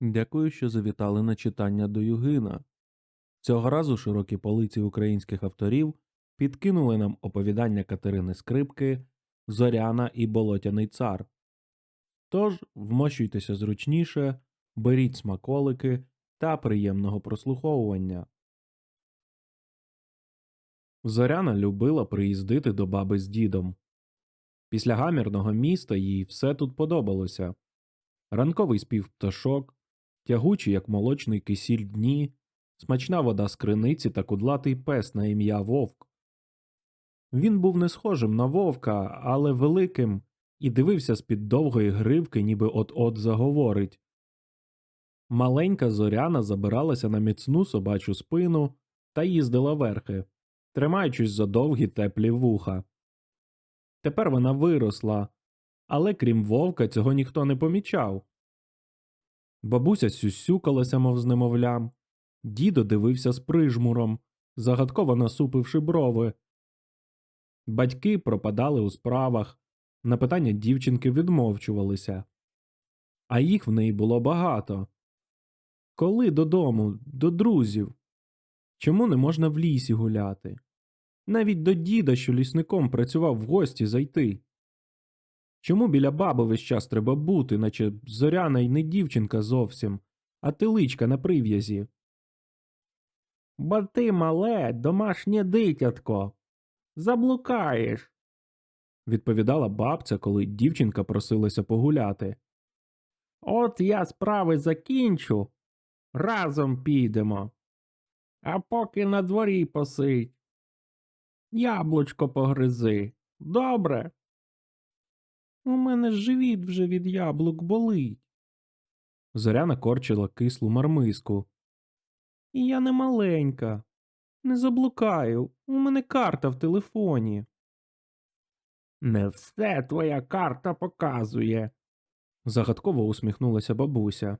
Дякую, що завітали на читання до Югина. Цього разу широкі полиці українських авторів підкинули нам оповідання Катерини Скрипки Зоряна і Болотяний цар. Тож вмощуйтеся зручніше, беріть смаколики та приємного прослуховування. Зоряна любила приїздити до баби з дідом. Після гамірного міста їй все тут подобалося. Ранковий спів пташок, тягучі, як молочний кисіль дні, смачна вода з криниці та кудлатий пес на ім'я Вовк. Він був не схожим на вовка, але великим, і дивився з-під довгої гривки, ніби от-от заговорить. Маленька зоряна забиралася на міцну собачу спину та їздила верхи, тримаючись за довгі теплі вуха. Тепер вона виросла, але крім вовка цього ніхто не помічав. Бабуся сюсюкалася, мов з немовлям. Дідо дивився з прижмуром, загадково насупивши брови. Батьки пропадали у справах, на питання дівчинки відмовчувалися. А їх в неї було багато. Коли додому, до друзів? Чому не можна в лісі гуляти? Навіть до діда, що лісником працював в гості зайти. Чому біля баби весь час треба бути, наче зоряна й не дівчинка зовсім, а теличка на прив'язі? Бо ти мале, домашнє дитятко. Заблукаєш. відповідала бабця, коли дівчинка просилася погуляти. От я справи закінчу. Разом підемо. А поки на дворі посидь. Яблучко погризи. Добре. У мене живіт вже від яблук болить. Зоряна корчила кислу мармиску. І я не маленька. Не заблукаю. У мене карта в телефоні. Не все твоя карта показує. загадково усміхнулася бабуся.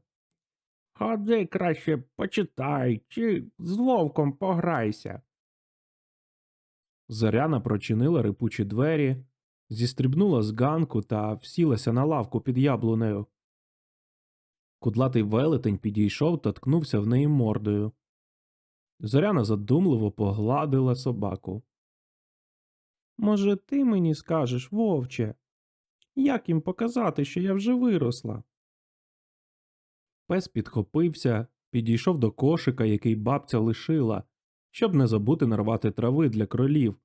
Ходи краще почитай, чи з вовком пограйся. Зоряна прочинила рипучі двері, зістрибнула з ганку та всілася на лавку під яблунею. Кудлатий велетень підійшов та ткнувся в неї мордою. Зоряна задумливо погладила собаку. Може, ти мені скажеш, вовче, як їм показати, що я вже виросла? Пес підхопився, підійшов до кошика, який бабця лишила, щоб не забути нарвати трави для кролів,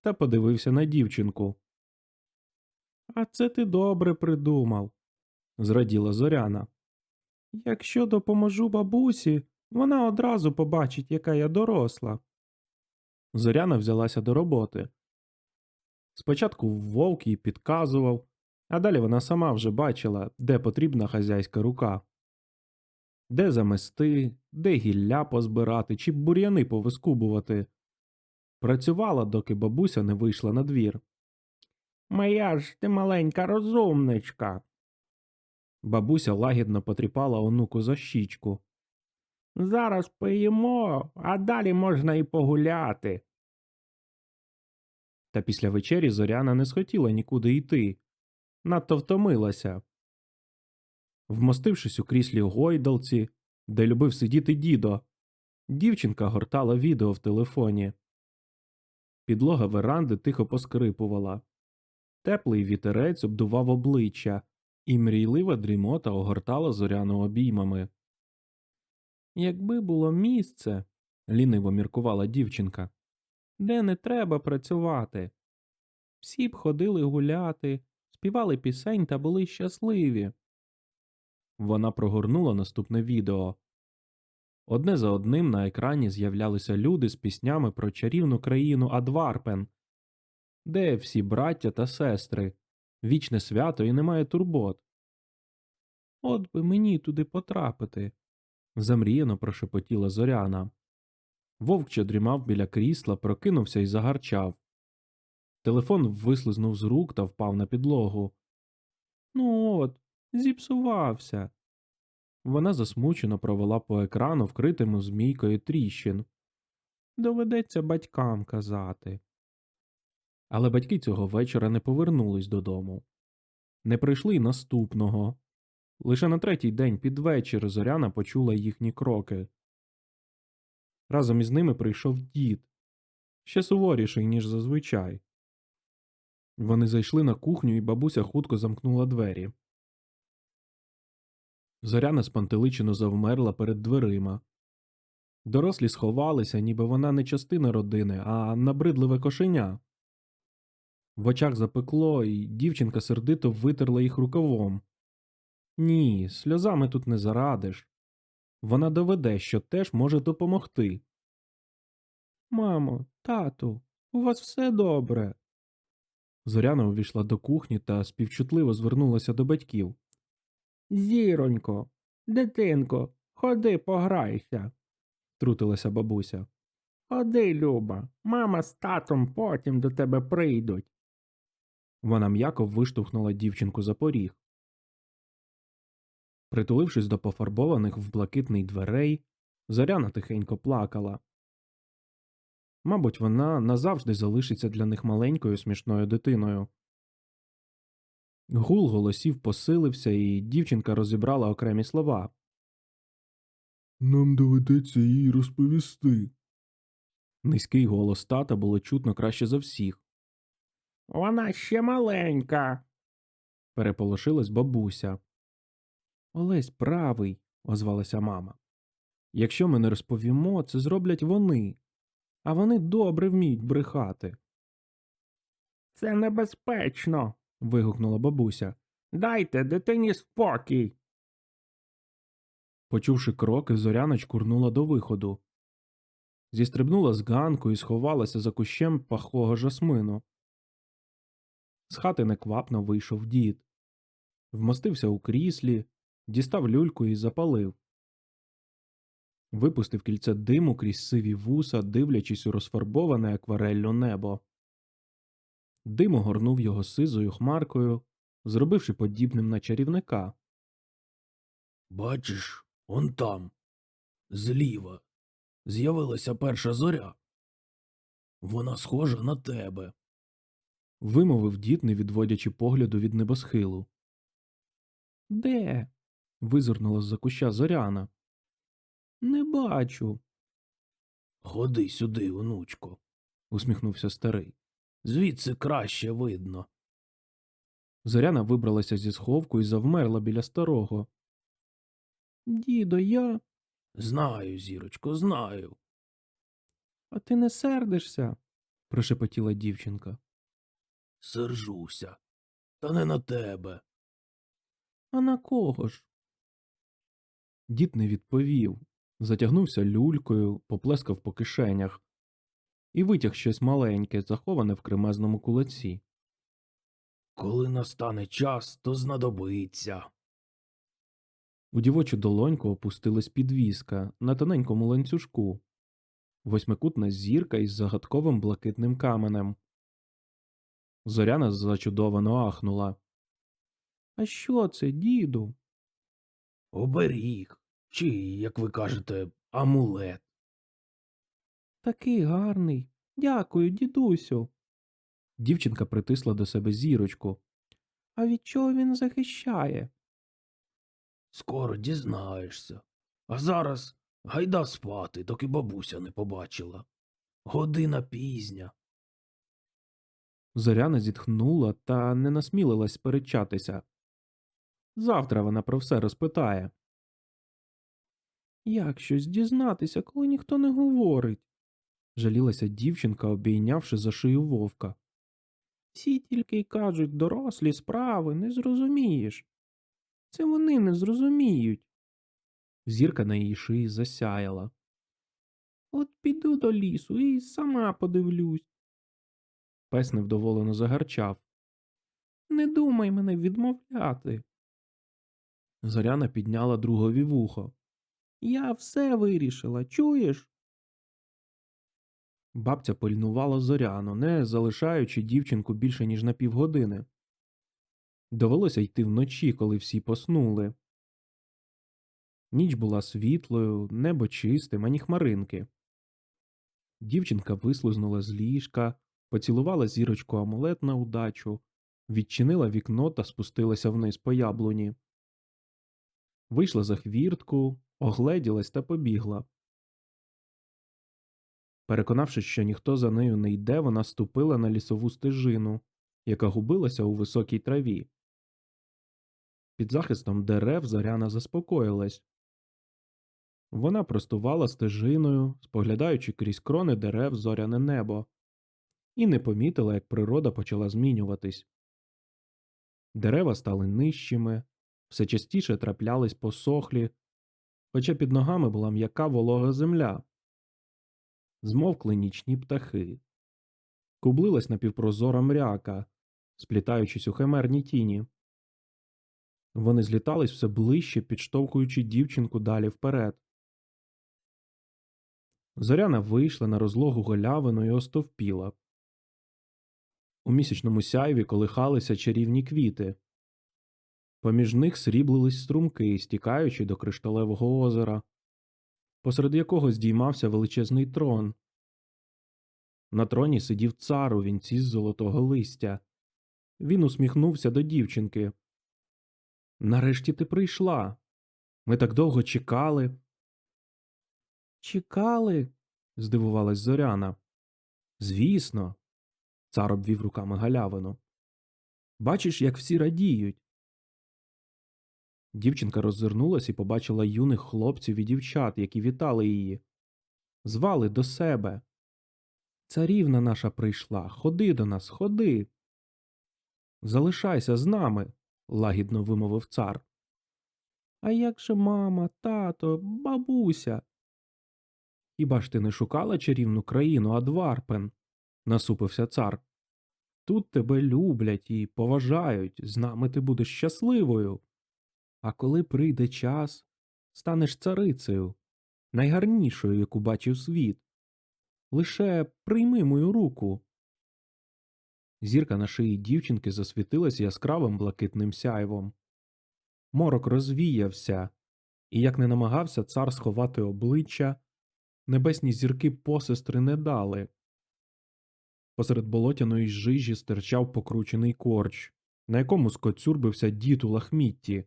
та подивився на дівчинку. А це ти добре придумав, зраділа Зоряна. Якщо допоможу бабусі, вона одразу побачить, яка я доросла. Зоряна взялася до роботи. Спочатку вовк їй підказував, а далі вона сама вже бачила, де потрібна хазяйська рука. Де замести, де гілля позбирати чи бур'яни повискубувати. Працювала, доки бабуся не вийшла на двір. Моя ж ти маленька розумничка. Бабуся лагідно потріпала онуку за щічку. Зараз поїмо, а далі можна і погуляти. Та після вечері Зоряна не схотіла нікуди йти, надто втомилася. Вмостившись у кріслі гойдалці, де любив сидіти дідо, дівчинка гортала відео в телефоні. Підлога веранди тихо поскрипувала. Теплий вітерець обдував обличчя, і мрійлива дрімота огортала зоряну обіймами. Якби було місце, ліниво міркувала дівчинка, де не треба працювати. Всі б ходили гуляти, співали пісень та були щасливі. Вона прогорнула наступне відео. Одне за одним на екрані з'являлися люди з піснями про чарівну країну Адварпен, де всі браття та сестри, вічне свято і немає турбот. От би мені туди потрапити, замріяно прошепотіла зоряна. Вовк, що дрімав біля крісла, прокинувся і загарчав. Телефон вислизнув з рук та впав на підлогу. Ну от, зіпсувався. Вона засмучено провела по екрану вкритому змійкою тріщин. Доведеться батькам казати. Але батьки цього вечора не повернулись додому. Не прийшли й наступного. Лише на третій день під вечір Зоряна почула їхні кроки. Разом із ними прийшов дід, ще суворіший, ніж зазвичай. Вони зайшли на кухню, і бабуся хутко замкнула двері. Зоряна спантеличено завмерла перед дверима. Дорослі сховалися, ніби вона не частина родини, а набридливе кошеня. В очах запекло, і дівчинка сердито витерла їх рукавом. Ні, сльозами тут не зарадиш. Вона доведе, що теж може допомогти. Мамо, тату, у вас все добре. Зоряна увійшла до кухні та співчутливо звернулася до батьків. Зіронько, дитинко, ходи пограйся, трутилася бабуся. Ходи, Люба, мама з татом потім до тебе прийдуть. Вона м'яко виштовхнула дівчинку за поріг. Притулившись до пофарбованих в блакитний дверей, Зоряна тихенько плакала. Мабуть, вона назавжди залишиться для них маленькою смішною дитиною. Гул голосів посилився, і дівчинка розібрала окремі слова. Нам доведеться їй розповісти. Низький голос тата було чутно краще за всіх. Вона ще маленька. переполошилась бабуся. Олесь правий, озвалася мама. Якщо ми не розповімо, це зроблять вони, а вони добре вміють брехати. Це небезпечно. вигукнула бабуся. Дайте дитині спокій. Почувши кроки, зоряна чкурнула до виходу. Зістрибнула з ганку і сховалася за кущем пахого жасмину. З хати неквапно вийшов дід. Вмостився у кріслі, дістав люльку і запалив. Випустив кільце диму крізь сиві вуса, дивлячись у розфарбоване аквареллю небо. Дим огорнув його сизою хмаркою, зробивши подібним на чарівника. Бачиш, он там, зліва, з'явилася перша зоря. Вона схожа на тебе. Вимовив дід, не відводячи погляду від небосхилу. Де? визирнула з-за куща зоряна. Не бачу. Ходи сюди, онучко. усміхнувся старий. Звідси краще видно. Зоряна вибралася зі сховку і завмерла біля старого. Дідо, я. Знаю, зірочко, знаю. А ти не сердишся? прошепотіла дівчинка. Сержуся. Та не на тебе. А на кого ж? Дід не відповів, затягнувся люлькою, поплескав по кишенях і витяг щось маленьке, заховане в кремезному кулаці. Коли настане час, то знадобиться. У дівочу долоньку опустилась підвіска на тоненькому ланцюжку, восьмикутна зірка із загадковим блакитним каменем. Зоряна зачудовано ахнула. А що це, діду? Оберіг. Чи, як ви кажете, амулет. Такий гарний. Дякую, дідусю. Дівчинка притисла до себе зірочку. А від чого він захищає? Скоро дізнаєшся. А зараз гайда спати, доки бабуся не побачила. Година пізня. Зоряна зітхнула та не насмілилась сперечатися. Завтра вона про все розпитає. Як щось дізнатися, коли ніхто не говорить? жалілася дівчинка, обійнявши за шию вовка. Всі тільки й кажуть дорослі справи, не зрозумієш. Це вони не зрозуміють. Зірка на її шиї засяяла. От піду до лісу і сама подивлюсь. Пес невдоволено загарчав. Не думай мене відмовляти. Зоряна підняла другові вухо. Я все вирішила, чуєш? Бабця пильнувала зоряну, не залишаючи дівчинку більше, ніж на півгодини. Довелося йти вночі, коли всі поснули. Ніч була світлою, небо чистим, ані хмаринки. Дівчинка вислизнула з ліжка, поцілувала зірочку амулет на удачу, відчинила вікно та спустилася вниз по яблуні. Вийшла за хвіртку, огледілась та побігла. Переконавшись, що ніхто за нею не йде, вона ступила на лісову стежину, яка губилася у високій траві. Під захистом дерев Зоряна заспокоїлась. Вона простувала стежиною, споглядаючи крізь крони дерев зоряне небо, і не помітила, як природа почала змінюватись. Дерева стали нижчими, все частіше траплялись посохлі, хоча під ногами була м'яка волога земля. Змовкли нічні птахи. Кублилась напівпрозора мряка, сплітаючись у химерні тіні. Вони злітались все ближче, підштовхуючи дівчинку далі вперед. Зоряна вийшла на розлогу голявину і остовпіла. У місячному сяйві колихалися чарівні квіти. Поміж них сріблились струмки, стікаючи до кришталевого озера, посеред якого здіймався величезний трон. На троні сидів цар у вінці з золотого листя. Він усміхнувся до дівчинки. Нарешті ти прийшла. Ми так довго чекали. Чекали? здивувалась Зоряна. Звісно. Цар обвів руками галявину. Бачиш, як всі радіють. Дівчинка роззирнулась і побачила юних хлопців і дівчат, які вітали її. Звали до себе. Царівна наша прийшла. Ходи до нас, ходи. Залишайся з нами, лагідно вимовив цар. А як же мама, тато, бабуся? Хіба ж ти не шукала чарівну країну Адварпен? Насупився цар. Тут тебе люблять і поважають, з нами ти будеш щасливою. А коли прийде час, станеш царицею, найгарнішою, яку бачив світ. Лише прийми мою руку. Зірка на шиї дівчинки засвітилась яскравим блакитним сяйвом. Морок розвіявся, і як не намагався цар сховати обличчя, небесні зірки посестри не дали. Посеред болотяної жижі стирчав покручений корч, на якому скоцюрбився дід у лахмітті.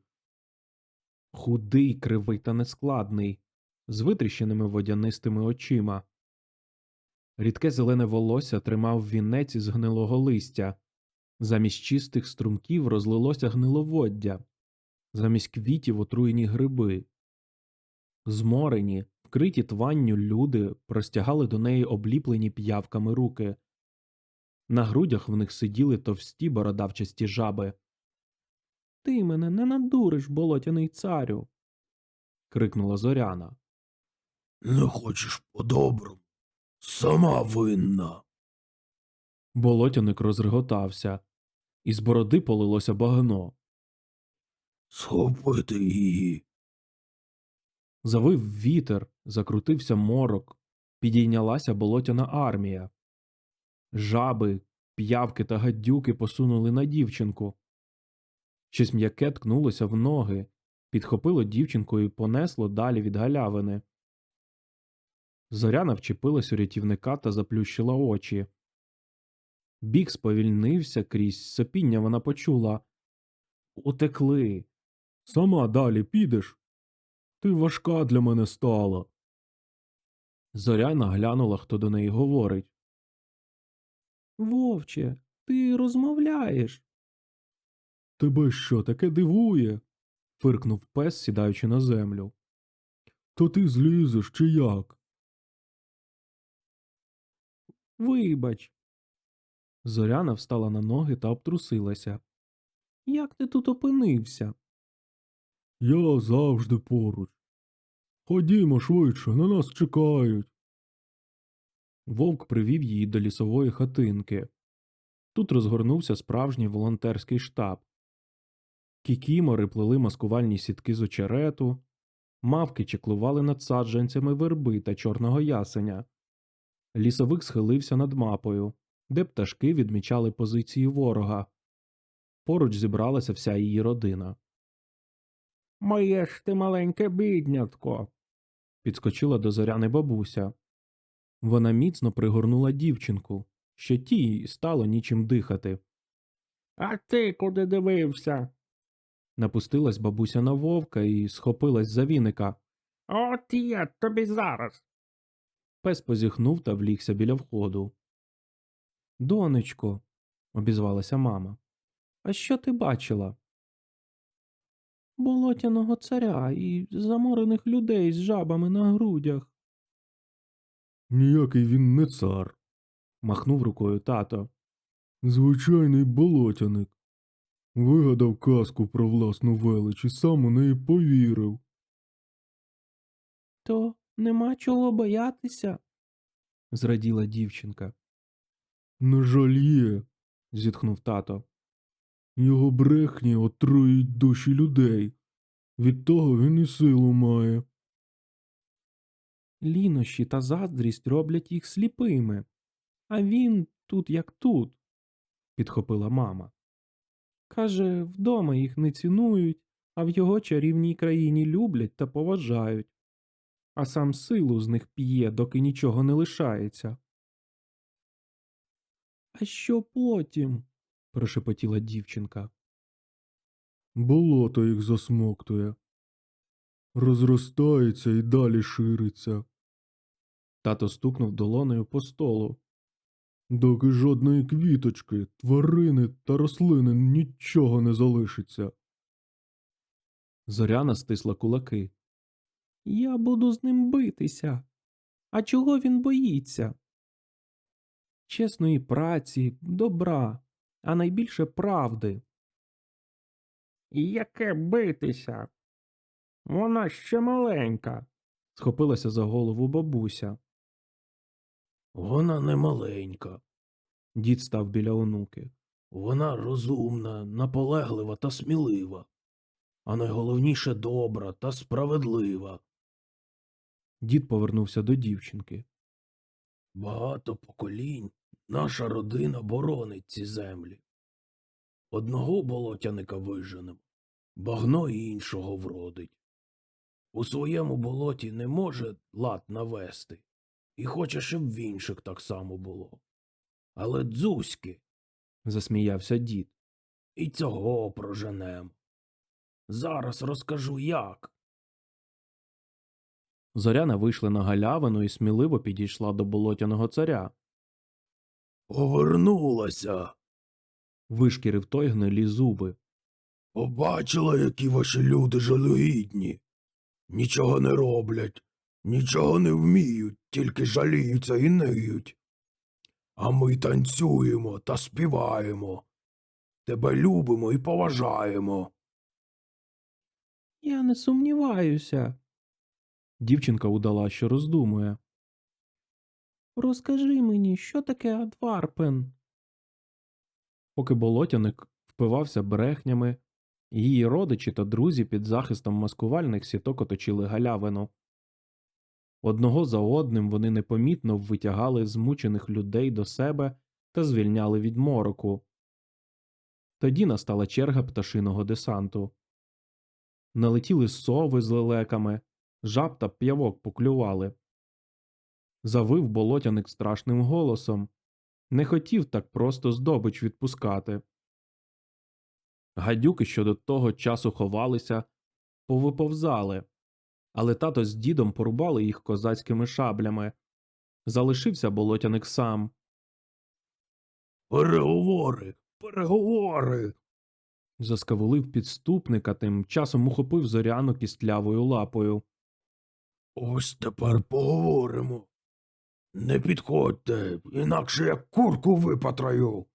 Худий, кривий та нескладний, з витріщеними водянистими очима. Рідке зелене волосся тримав вінець із гнилого листя. Замість чистих струмків розлилося гниловоддя, замість квітів отруєні гриби. Зморені, вкриті тванню люди простягали до неї обліплені п'явками руки. На грудях в них сиділи товсті бородавчасті жаби. Ти мене не надуриш, болотяний царю. крикнула Зоряна. Не хочеш по-доброму. Сама винна. Болотяник розреготався. Із бороди полилося багно. Схопити її. Завив вітер, закрутився морок, підійнялася болотяна армія. Жаби, п'явки та гадюки посунули на дівчинку. Щось м'яке ткнулося в ноги, підхопило дівчинку і понесло далі від галявини. Зоряна вчепилась у рятівника та заплющила очі. Бік сповільнився крізь сопіння вона почула. Утекли. Сама далі підеш. Ти важка для мене стала. Зоряна глянула, хто до неї говорить. Вовче, ти розмовляєш. Тебе що таке дивує? фиркнув пес, сідаючи на землю. То ти злізеш чи як? Вибач. Зоряна встала на ноги та обтрусилася. Як ти тут опинився? Я завжди поруч. Ходімо швидше, на нас чекають. Вовк привів її до лісової хатинки. Тут розгорнувся справжній волонтерський штаб. Кікімори плели маскувальні сітки з очерету, мавки чеклували над саджанцями верби та чорного ясеня. Лісовик схилився над мапою, де пташки відмічали позиції ворога. Поруч зібралася вся її родина. Моє ж ти маленьке біднятко. підскочила до зоряни бабуся. Вона міцно пригорнула дівчинку, що тій стало нічим дихати. А ти куди дивився? Напустилась бабуся на вовка і схопилась за віника. От я тобі зараз. Пес позіхнув та влігся біля входу. Донечко, обізвалася мама. А що ти бачила? Болотяного царя і заморених людей з жабами на грудях. Ніякий він не цар, махнув рукою тато. Звичайний болотяник. Вигадав казку про власну велич і сам у неї повірив. То нема чого боятися, зраділа дівчинка. На жаль, є, зітхнув тато. Його брехні отруїть душі людей. Від того він і силу має. Лінощі та заздрість роблять їх сліпими, а він тут як тут, підхопила мама. Каже, вдома їх не цінують, а в його чарівній країні люблять та поважають а сам силу з них п'є, доки нічого не лишається. А що потім? прошепотіла дівчинка. Болото їх засмоктує. Розростається і далі шириться. Тато стукнув долонею по столу. Доки жодної квіточки, тварини та рослини нічого не залишиться. Зоряна стисла кулаки. Я буду з ним битися. А чого він боїться? Чесної праці, добра, а найбільше правди. Яке битися? Вона ще маленька. схопилася за голову бабуся. Вона не маленька. Дід став біля онуки. Вона розумна, наполеглива та смілива. А найголовніше добра та справедлива. Дід повернувся до дівчинки. Багато поколінь наша родина боронить ці землі. Одного болотяника виженемо, багно іншого вродить. У своєму болоті не може лад навести, і хоче, щоб в інших так само було. Але дзузьки засміявся дід. і цього проженем. Зараз розкажу як. Зоряна вийшла на галявину і сміливо підійшла до болотяного царя. Повернулася. Вишкірив той гнилі зуби. Побачила, які ваші люди жалюгідні. Нічого не роблять, нічого не вміють, тільки жаліються і ниють. А ми танцюємо та співаємо. Тебе любимо і поважаємо. Я не сумніваюся. Дівчинка удала, що роздумує. Розкажи мені, що таке Адварпен? Поки болотяник впивався брехнями, її родичі та друзі під захистом маскувальних сіток оточили галявину. Одного за одним вони непомітно витягали змучених людей до себе та звільняли від мороку. Тоді настала черга пташиного десанту. Налетіли сови з лелеками, жаб та п'явок поклювали. Завив болотяник страшним голосом. Не хотів так просто здобич відпускати. Гадюки, що до того часу ховалися, повиповзали, але тато з дідом порубали їх козацькими шаблями. Залишився болотяник сам. Переговори, переговори. Заскавулив підступника, тим часом ухопив зоряну кістлявою лапою. Ось тепер поговоримо. Не підходьте, інакше я курку випатраю.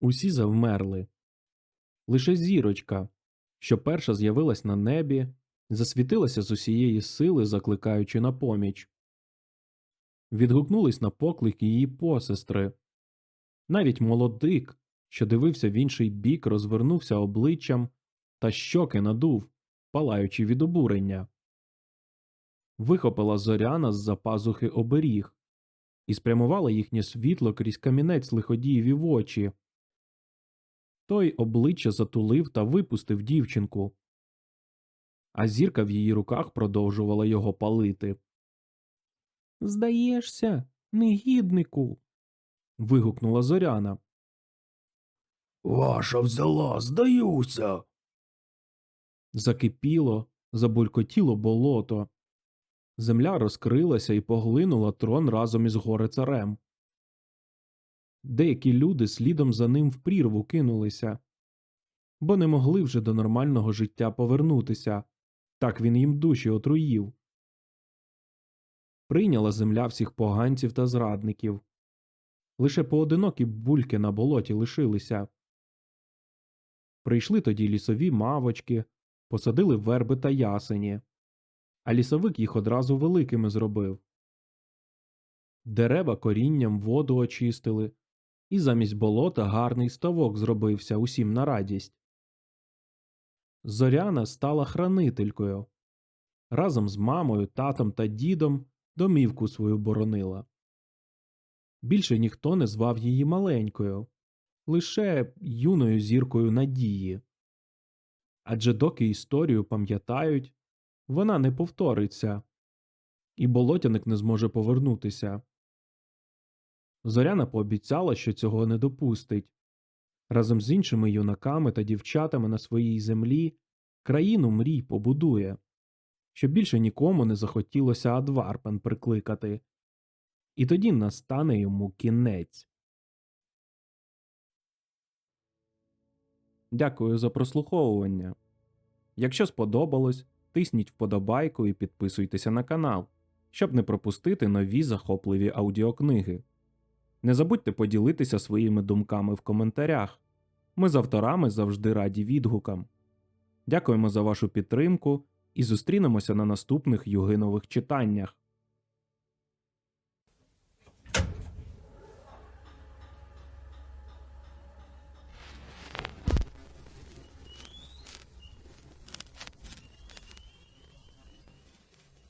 Усі завмерли. Лише зірочка, що перша з'явилась на небі, засвітилася з усієї сили, закликаючи на поміч. Відгукнулись на поклик її посестри. Навіть молодик, що дивився в інший бік, розвернувся обличчям та щоки надув, палаючи від обурення. Вихопила зоряна з за пазухи оберіг і спрямувала їхнє світло крізь камінець лиходієві в очі. Той обличчя затулив та випустив дівчинку. А зірка в її руках продовжувала його палити. Здаєшся, негіднику. вигукнула зоряна. Ваша взяла, здаюся. Закипіло, забулькотіло болото. Земля розкрилася і поглинула трон разом із горе царем. Деякі люди слідом за ним в прірву кинулися, бо не могли вже до нормального життя повернутися, так він їм душі отруїв. Прийняла земля всіх поганців та зрадників. Лише поодинокі бульки на болоті лишилися. Прийшли тоді лісові мавочки, посадили верби та ясені, а лісовик їх одразу великими зробив. Дерева корінням воду очистили, і замість болота гарний ставок зробився усім на радість. Зоряна стала хранителькою. Разом з мамою, татом та дідом домівку свою боронила. Більше ніхто не звав її маленькою, лише юною зіркою надії. Адже доки історію пам'ятають, вона не повториться, і болотяник не зможе повернутися. Зоряна пообіцяла, що цього не допустить. Разом з іншими юнаками та дівчатами на своїй землі країну мрій побудує, щоб більше нікому не захотілося Адварпен прикликати, і тоді настане йому кінець. Дякую за прослуховування. Якщо сподобалось, тисніть вподобайку і підписуйтеся на канал, щоб не пропустити нові захопливі аудіокниги. Не забудьте поділитися своїми думками в коментарях. Ми з авторами завжди раді відгукам. Дякуємо за вашу підтримку і зустрінемося на наступних югинових читаннях.